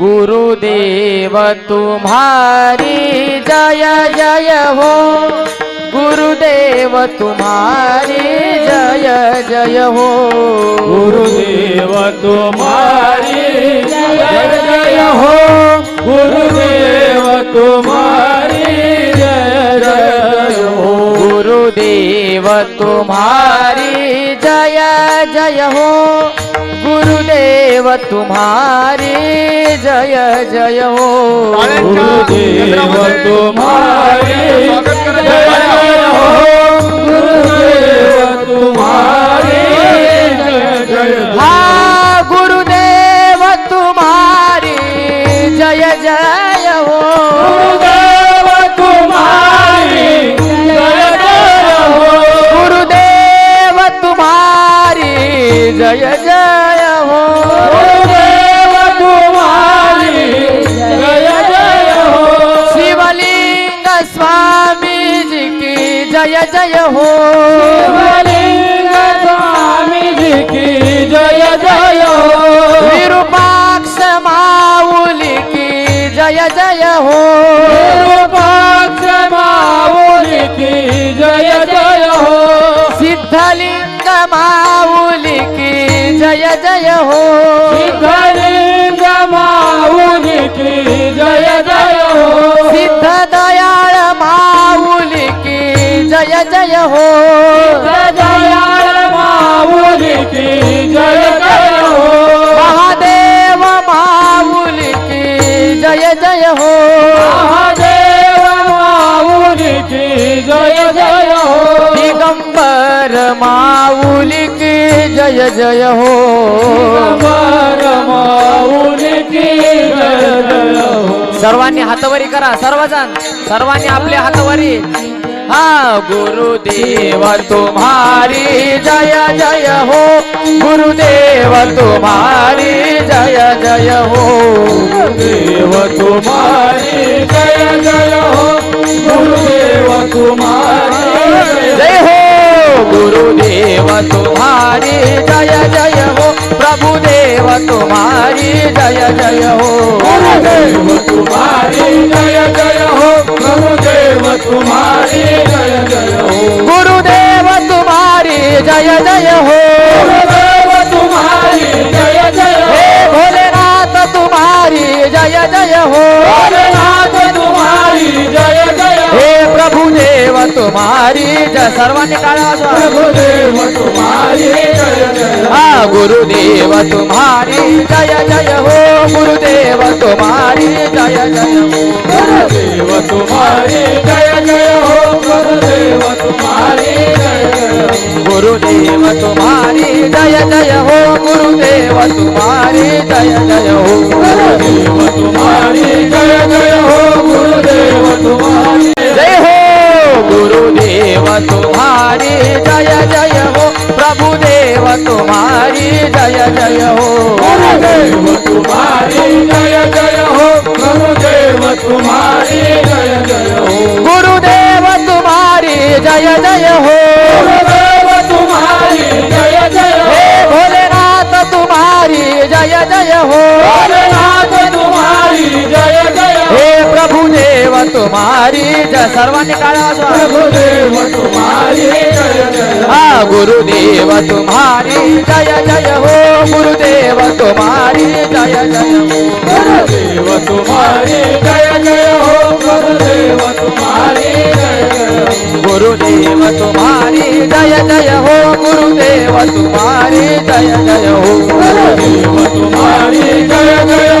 गुरुदेव तुम्हारी जय जय हो। गुरुदेव तुम्हारी जय जय हो। गुरुदेव तुम्हारी जय जय हो। गुरुदेव तुम्हारी जय जय हो। गुरुदेव तुम्हारी जय जय हो। ગુરુદેવ તુમ્હારી જય જય ગુરુદેવ તુમ્હારી જય જય जय जय हो। शिवलिंग स्वामी जी की जय जय हो। विरूपाक्ष माऊली की जय जय हो। विरूपाक्ष माऊली की जय जय हो। सिद्धलिंग माऊली की जय जय हो। सिद्धलिंग माऊली की जय जय जय हो। सर्वांनी हातवरी करा, सर्वजण. सर्वांनी आपल्या हातवरी. हा, गुरुदेव तुम्हारी जय जय हो. गुरुदेव तुम्हारी जय जय हो. देव तुम्हारी जय जय हो. गुरुदेव तुम्हारी जय हो. गुरुदेव तुम्हारी जय जय हो। प्रभुदेव तुम्हारी जय जय हो। गुरुदेव तुम्हारी जय जय हो। गुरुदेव तुम्हारी जय जय हो। गुरुदेव तुम्हारी जय जय हो। गुरुदेव तुम्हारी जय जय हो। भोलेनाथ तुम्हारी जय जय हो। भोलेनाथ तुम्हारी जय जय हो। हे प्रभुदेव तुम्हारी जय। सर्वांनी काळा तुम्हारी जय हो हा गुरुदेव तुम्हारी, जय जय हो, गुरुदेव तुम्हारी, जय जय हो। गुरुदेव तुम्हारी, जय जय हो, गुरुदेव तुम्हारी, जय गुरुदेव तुम्हारी, जय जय हो, गुरुदेव तुम्हारी, जय जय हो। गुरुदेव तुम्हारी, जय जय हो, गुरुदेव तुम्हारी। जय हो। गुरुदेव तुम्हारी, जय जय प्रभुदेव तुम्हारी जय जय हो। गुरुदेव तुम्हारी जय जय हो। गुरुदेव तुम्हारी जय जय हो। गुरुदेव तुम्हारी जय जय हो। गुरुदेव तुम्हारी जय जय हो। भोलेनाथ तुम्हारी जय जय हो। भोलेनाथ तुम्हारी जय जय हो। प्रभुदेव तुम्हारी जय। सर्वांनी काळा प्रभुदेव तुम्हारी गुरुदेव तुम्हारी जय जय हो, गुरुदेव तुम्हारी जय जय गुरुदेव तुम्हारी जय जय हो, गुरुदेव तुम्हारी गुरुदेव तुम्हारी जय जय हो, गुरुदेव तुम्हारी जय जय हो। गुरुदेव तुम्हारी जय जय